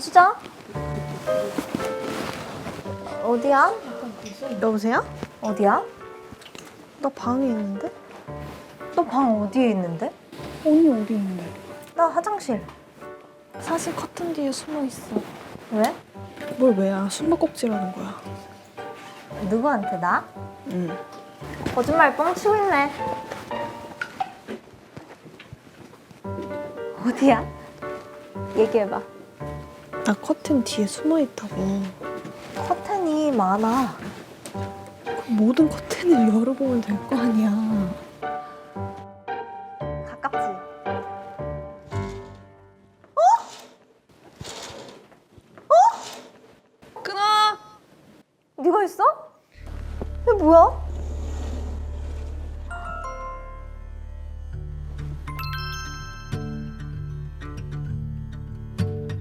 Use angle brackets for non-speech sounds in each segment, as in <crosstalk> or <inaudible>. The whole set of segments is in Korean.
수정? 어디야? 여보세요? 어디야? 나 방에 있는데? 너 방 어디에 있는데? 언니 어디 있는데? 나 화장실. 사실 커튼 뒤에 숨어 있어. 왜? 뭘 왜야? 숨바꼭질하는 거야. 누구한테 나? 응. 거짓말 뻥치고 있네. 어디야? 얘기해봐. 나 커튼 뒤에 숨어 있다고. 커튼이 많아. 그 모든 커튼을 <laughs> 열어보면 될 거 아니야. 가깝지? 끊어! 네가 있어? 이게 뭐야?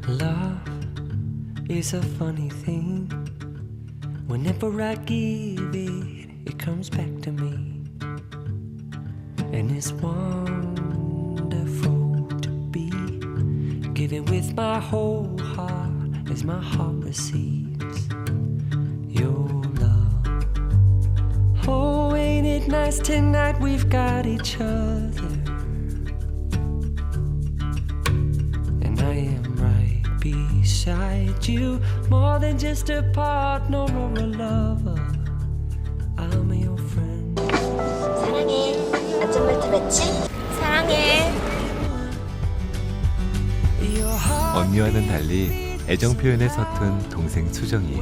Love is a funny thing. Whenever I give it, it comes back to me. And it's wonderful to be giving with my whole heart as my heart receives your love. Oh, ain't it nice tonight? We've got beside you, more than just a partner or a lover. I'm your friend. 사랑해. 안전벨트 맸지? 사랑해. 언니와는 달리 애정 표현에 서툰 동생 수정이.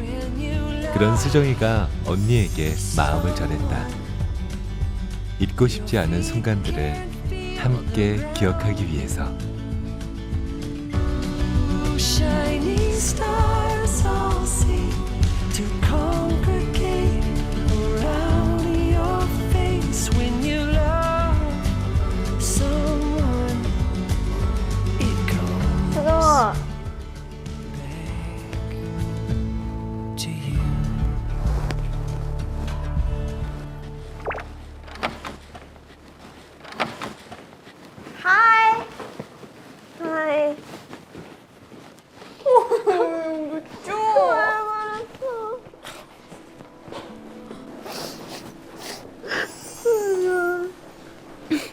그런 수정이가 언니에게 마음을 전했다. 잊고 싶지 않은 순간들을 함께 기억하기 위해서. shining stars all see.